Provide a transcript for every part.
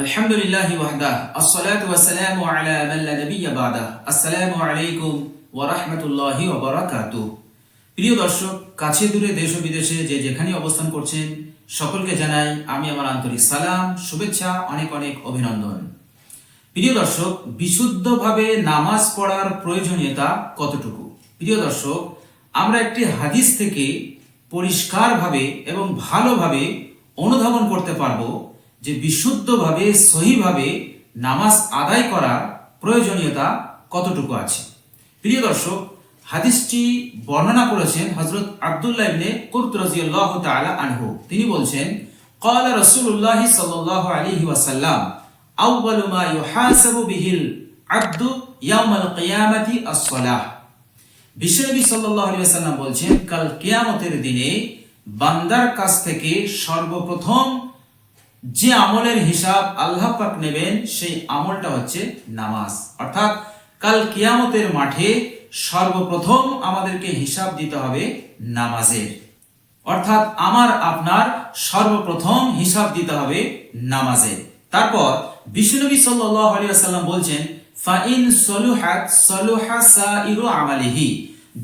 আলহামদুলিল্লাহি ওয়াহদা, আসসালাতু ওয়াসসালামু আলা মান লা নাবিয়্যা বাদা। আসসালামু আলাইকুম ওয়া রাহমাতুল্লাহি ওয়া বারাকাতুহু। প্রিয় দর্শক, কাছে দূরে দেশ ও বিদেশে যে যেখানে অবস্থান করছেন, সকলকে জানাই আমি আমার আন্তরিক সালাম, শুভেচ্ছা, অনেক অনেক অভিনন্দন। প্রিয় দর্শক, বিশুদ্ধভাবে নামাজ পড়ার প্রয়োজনীয়তা কতটুকু? প্রিয় দর্শক, আমরা একটি হাদিস থেকে পরিষ্কারভাবে এবং ভালোভাবে অনুধাবন করতে পারব যে বিশুদ্ধভাবে, সহিভাবে নামাজ আদায় করার প্রয়োজনীয়তা কতটুকু আছে? প্রিয় দর্শক, হাদিসটি বর্ণনা করেছেন হজরত আবদুল্লাহ ইবনে কুরত রাজিয়াল্লাহু তাআলা আনহু। তিনি বলছেন رسول الله صلى الله عليه وسلم اول ما يحاسب به العبد يوم القيامه الصلاه বিশ্বনবী সাল্লাল্লাহু আলাইহি ওয়াসাল্লাম বলছেন, কাল কিয়ামতের দিনে বান্দার কাছ থেকে সর্বপ্রথম যে আমলের হিসাব আল্লাহ পাক নেবেন, সেই আমলটা হচ্ছে নামাজ। অর্থাৎ কাল কিয়ামতের মাঠে সর্বপ্রথম আমাদেরকে হিসাব দিতে হবে নামাজের। অর্থাৎ আমার, আপনার সর্বপ্রথম হিসাব দিতে হবে নামাজে তারপর বিষ্ণুনবী ওয়াসাল্লাম বলছেন, ফাইন আমালিহি।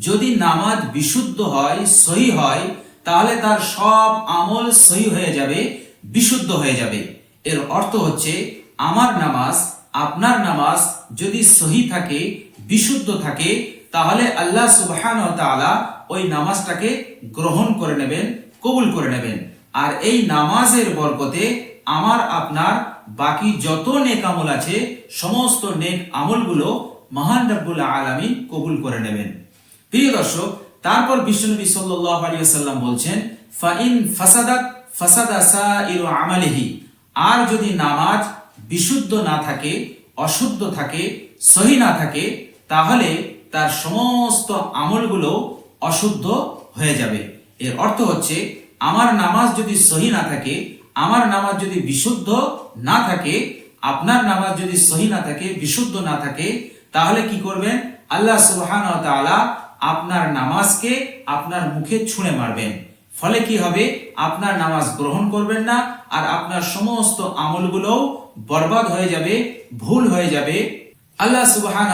যদি নামাজ বিশুদ্ধ হয়, সহি হয়, তাহলে তার সব আমল সহি হয়ে যাবে। বিশুদ্ধ হয়ে যাবে। এর অর্থ হচ্ছে, আমার নামাজ, আপনার নামাজ যদি সহি থাকে, বিশুদ্ধ থাকে, তাহলে আল্লাহ সুবহান তাআলা ওই নামাজটাকে গ্রহণ করে নেবেন, কবুল করে নেবেন। আর এই নামাজের বরকতে আমার, আপনার বাকি যত নেক আমল আছে, সমস্ত নেক আমলগুলো মহান রব্বুল আলামিন কবুল করে নেবেন। প্রিয় দর্শক, তারপর বিশ্বনবী সাল্লাল্লাহু আলাইহি ওয়াসাল্লাম বলছেন ফাইন ফাসাদাত ফাসাদা সাইরু আমালিহি। আর যদি নামাজ বিশুদ্ধ না থাকে, অশুদ্ধ থাকে, সহি না থাকে, তাহলে তার সমস্ত আমলগুলো অশুদ্ধ হয়ে যাবে। এর অর্থ হচ্ছে, আমার নামাজ যদি সহি না থাকে, আমার নামাজ যদি বিশুদ্ধ না থাকে, আপনার নামাজ যদি সহি না থাকে, বিশুদ্ধ না থাকে, তাহলে কি করবেন? আল্লাহ সুবহান আপনার নামাজকে আপনার মুখে ছুঁড়ে মারবেন। ফলে কি হবে? আপনার নামাজ গ্রহণ করবেন না আর আপনার সমস্ত আমলগুলোও বরবাদ হয়ে যাবে, ভুল হয়ে যাবে। আল্লাহ সুবহান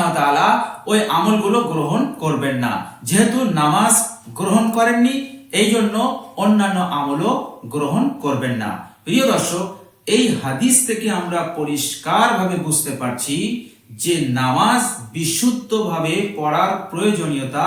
ওই আমলগুলো গ্রহণ করবেন না। যেহেতু নামাজ গ্রহণ করেননি এই জন্য অন্যান্য আমলও গ্রহণ করবেন না। প্রিয় দর্শক, এই হাদিস থেকে আমরা পরিষ্কারভাবে বুঝতে পারছি যে নামাজ বিশুদ্ধভাবে পড়ার প্রয়োজনীয়তা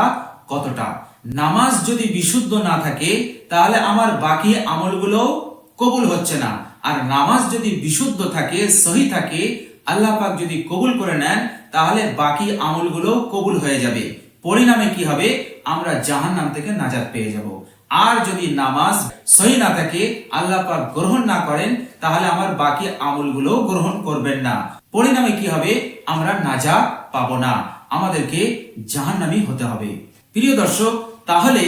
কতটা। নামাজ যদি বিশুদ্ধ না থাকে, তাহলে আমার বাকি আমলগুলো কবুল হচ্ছে না। আর নামাজ যদি বিশুদ্ধ থাকে, সহি থাকে, আল্লাহ পাক যদি কবুল করে নেন, তাহলে বাকি আমলগুলো কবুল হয়ে যাবে। পরিণামে কি হবে? আমরা জাহান্নাম থেকে নাজাত পেয়ে যাব। আর যদি নামাজ সহি না থাকে, আল্লাহ পাক গ্রহণ না করেন, তাহলে আমার বাকি আমলগুলো গ্রহণ করবেন না। পরিণামে কি হবে? আমরা নাজাত পাবো না। আমাদেরকে জাহান্নামী হতে হবে। প্রিয় দর্শক তাহলে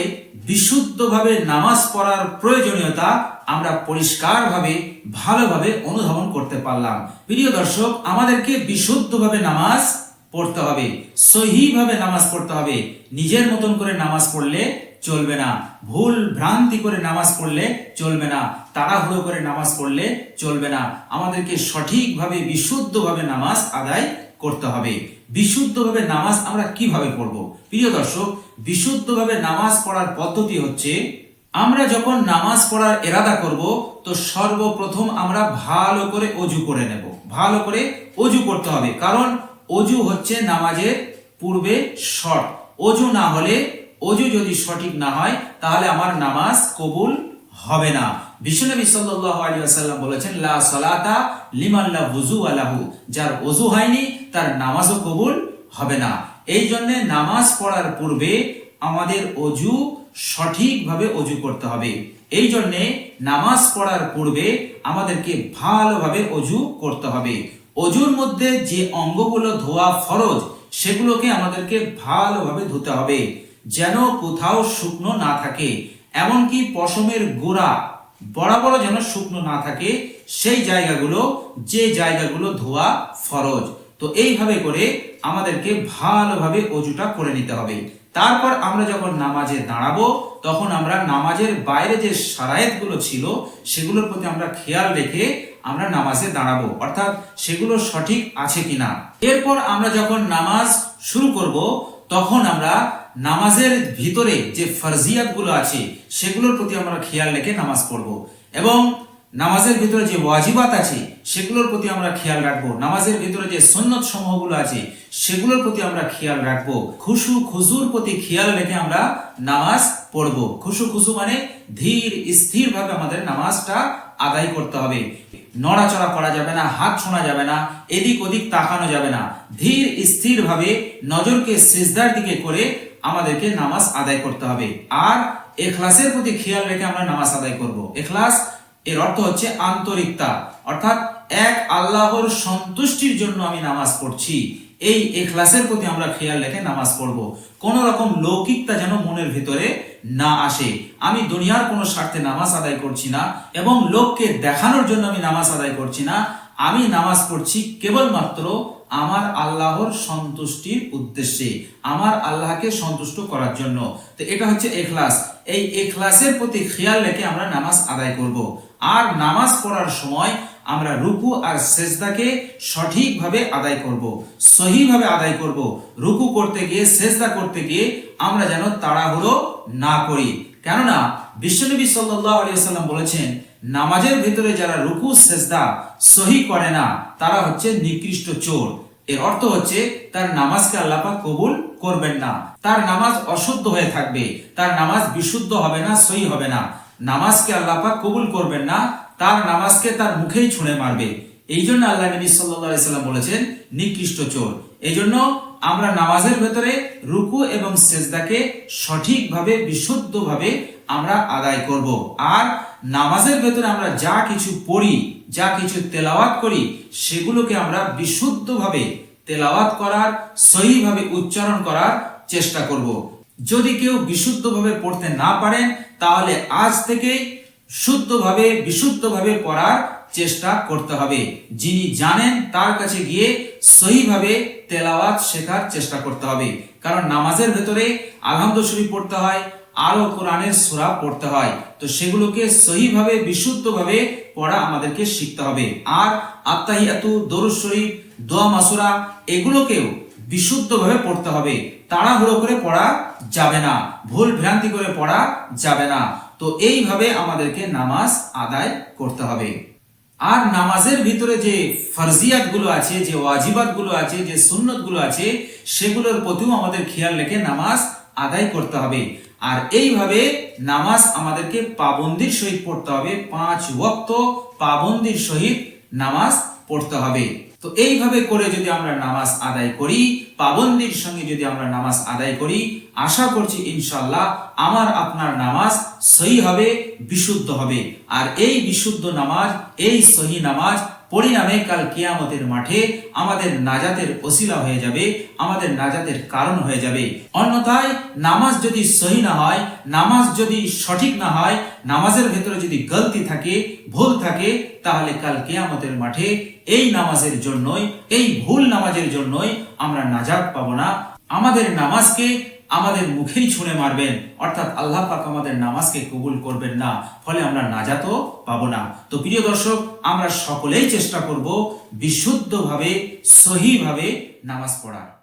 বিশুদ্ধভাবে নামাজ পড়ার প্রয়োজনীয়তা আমরা পরিষ্কারভাবে, ভালোভাবে অনুধাবন করতে পারলাম। প্রিয় দর্শক, আমাদেরকে বিশুদ্ধভাবে নামাজ পড়তে হবে, সহিভাবে নামাজ পড়তে হবে। নিজের মতন করে নামাজ পড়লে চলবে না, ভুল ভ্রান্তি করে নামাজ পড়লে চলবে না, তাড়াহুড়ো করে নামাজ পড়লে চলবে না। আমাদেরকে সঠিকভাবে, বিশুদ্ধভাবে নামাজ আদায় করতে হবে। বিশুদ্ধভাবে নামাজ আমরা কীভাবে পড়ব? প্রিয় দর্শক, বিশুদ্ধভাবে নামাজ পড়ার পদ্ধতি হচ্ছে, আমরা যখন নামাজ পড়ার এরাদা করব, তো সর্বপ্রথম আমরা ভালো করে অজু করে নেব। ভালো করে অজু করতে হবে। কারণ অজু হচ্ছে নামাজের পূর্বে শর্ট অজু না হলে, অজু যদি সঠিক না হয়, তাহলে আমার নামাজ কবুল হবে না। বিশ্বনবী সাল্লাল্লাহু আলাইহি ওয়াসাল্লাম বলেছেন, লা সালাতা লিমান লা আলাহু যার ওযু হয়নি তার নামাজও কবুল হবে না। এই জন্য নামাজ পড়ার পূর্বে আমাদের অজু সঠিকভাবে অজু করতে হবে। এই জন্যে নামাজ পড়ার পূর্বে আমাদেরকে ভালোভাবে অজু করতে হবে। অজুর মধ্যে যে অঙ্গগুলো ধোয়া ফরজ, সেগুলোকে আমাদেরকে ভালোভাবে ধুতে হবে, যেন কোথাও শুকনো না থাকে। এমনকি পশমের গোড়া বরাবর যেন শুকনো না থাকে, সেই জায়গাগুলো, যে জায়গাগুলো ধোয়া ফরজ। তো এইভাবে করে আমাদেরকে ভালোভাবে অজুটা করে নিতে হবে। তারপর আমরা যখন নামাজে দাঁড়াবো, তখন আমরা নামাজের বাইরে যে সারায়েতগুলো ছিল, সেগুলোর প্রতি আমরা খেয়াল রেখে আমরা নামাজে দাঁড়াবো। অর্থাৎ সেগুলো সঠিক আছে কিনা। এরপর আমরা যখন নামাজ শুরু করব, তখন আমরা নামাজের ভিতরে যে ফরজিয়াতগুলো আছে, সেগুলোর প্রতি আমরা খেয়াল রেখে নামাজ পড়ব। এবং নামাজের ভিতরে যে ওয়াজিবাত আছে, সেগুলোর প্রতি আমরা খেয়াল রাখব। নামাজের ভিতরে যে সন্ন্যত সমূহগুলো আছে, সেগুলোর প্রতি আমরা খেয়াল রাখব। খুশু খুজুর প্রতি খেয়াল রেখে আমরা নামাজ পড়ব। খুশু খুশু মানে ধীর স্থির ভাবে আমাদের নামাজটা আদায় করতে হবে। নড়াচড়া করা যাবে না, হাত শোনা যাবে না, এদিক ওদিক তাকানো যাবে না। ধীর স্থির ভাবে নজরকে সেজদার দিকে করে আমাদেরকে নামাজ আদায় করতে হবে। আর এখলাসের প্রতি খেয়াল রেখে আমরা নামাজ আদায় করব। এখলাস এর অর্থ হচ্ছে আন্তরিকতা। অর্থাৎ এক আল্লাহর সন্তুষ্টির জন্য আমি নামাজ পড়ছি। এই এখলাসের প্রতি আমরা খেয়াল রেখে নামাজ পড়ব। কোন রকম লৌকিকতা যেন মনের ভিতরে না আসে। আমি দুনিয়ার কোনো স্বার্থে নামাজ আদায় করছি না এবং লোককে দেখানোর জন্য আমি নামাজ আদায় করছি না। আমি নামাজ পড়ছি কেবলমাত্র আমার আল্লাহর সন্তুষ্টির উদ্দেশ্যে, আমার আল্লাহকে সন্তুষ্ট করার জন্য। তো এটা হচ্ছে এখলাস। এই এখলাসের প্রতি খেয়াল রেখে আমরা নামাজ আদায় করব। আর নামাজ পড়ার সময় আমরা রুকু আর সেজদাকে সঠিকভাবে আদায় করব, সহিভাবে আদায় করব। রুকু করতে গিয়ে, সেজদা করতে গিয়ে আমরা যেন তাড়াহুড়ো না করি। কেননা, বিশ্বনবী সাল্লাল্লাহু আলাইহি সাল্লাম বলেছেন, নামাজের ভিতরে যারা রুকু, সেজদা সহি করে না, তারা হচ্ছে নিকৃষ্ট চোর। এর অর্থ হচ্ছে, তার নামাজকে আল্লাপাক কবুল করবেন না। তার নামাজ অশুদ্ধ হয়ে থাকবে। তার নামাজ বিশুদ্ধ হবে না সই হবে না। নামাজকে আল্লাপাক কবুল করবেন না, তার নামাজকে তার মুখেই ছুঁড়ে মারবে। এই জন্য আল্লাহ নবী সাল্লাম বলেছেন, নিকৃষ্ট চোর। এই জন্য আমরা নামাজের ভেতরে রুকু এবং সেজদাকে সঠিকভাবে, বিশুদ্ধভাবে আমরা আদায় করব। আর নামাজের ভেতরে আমরা যা কিছু পড়ি, যা কিছু তেলাওয়াত করি, সেগুলোকে আমরা বিশুদ্ধভাবে তেলাওয়াত করার, সহিভাবে উচ্চারণ করার চেষ্টা করব। যদি কেউ বিশুদ্ধভাবে পড়তে না পারেন, তাহলে আজ থেকে শুদ্ধভাবে, বিশুদ্ধভাবে পড়ার চেষ্টা করতে হবে। যিনি জানেন, তার কাছে গিয়ে সহিভাবে তেলাওয়াত শেখার চেষ্টা করতে হবে। কারণ নামাজের ভেতরে আলহামদ শরীফ পড়তে হয় আরও কোরআনের সূরা পড়তে হয়। তো সেগুলোকে সহিভাবে, বিশুদ্ধভাবে পড়া আমাদেরকে শিখতে হবে। আর আত্মাহিয়াতু দরুদ শরীফ দোয়া মাসুরা, এগুলোকেও বিশুদ্ধভাবে পড়তে হবে। তাড়াহুড়ো করে পড়া যাবে না, ভুল ভ্রান্তি করে পড়া যাবে না। তো এইভাবে আমাদেরকে নামাজ আদায় করতে হবে। আর নামাজের ভিতরে যে ফরজিয়াতগুলো আছে, যে ওয়াজিবাতগুলো আছে, যে সুন্নতগুলো আছে, সেগুলোর প্রতিও আমাদের খেয়াল রেখে নামাজ আদায় করতে হবে। আর এইভাবে নামাজ আমাদেরকে পাবন্দির সহিত পড়তে হবে। পাঁচ ওয়াক্ত পাবন্দির সহিত নামাজ পড়তে হবে। তো এইভাবে করে যদি আমরা নামাজ আদায় করি, পাবন্দির সঙ্গে যদি আমরা নামাজ আদায় করি, আশা করছি ইনশাল্লাহ আমার আপনার নামাজ সহি হবে, বিশুদ্ধ হবে। আর এই বিশুদ্ধ নামাজ, এই সহি নামাজ পরিণামে কাল কিয়ামতের মাঠে আমাদের নাজাতের ওসিলা হয়ে যাবে, আমাদের নাজাতের কারণ হয়ে যাবে। অন্যথায় নামাজ যদি সহি না হয়, নামাজ যদি সঠিক না হয়, নামাজের ভেতরে যদি গলতি থাকে, ভুল থাকে, তাহলে কাল কেয়ামতের মাঠে এই নামাজের জন্যই, এই ভুল নামাজের জন্যই আমরা নাজাত পাবো না। আমাদের নামাজকে আমাদের মুখেই ছুঁড়ে মারবেন। অর্থাৎ আল্লাহ পাক আমাদের নামাজকে কবুল করবেন না। ফলে আমরা নাজাতও পাবো না। তো প্রিয় দর্শক, আমরা সকলেই চেষ্টা করব বিশুদ্ধভাবে, সহিভাবে নামাজ পড়ার।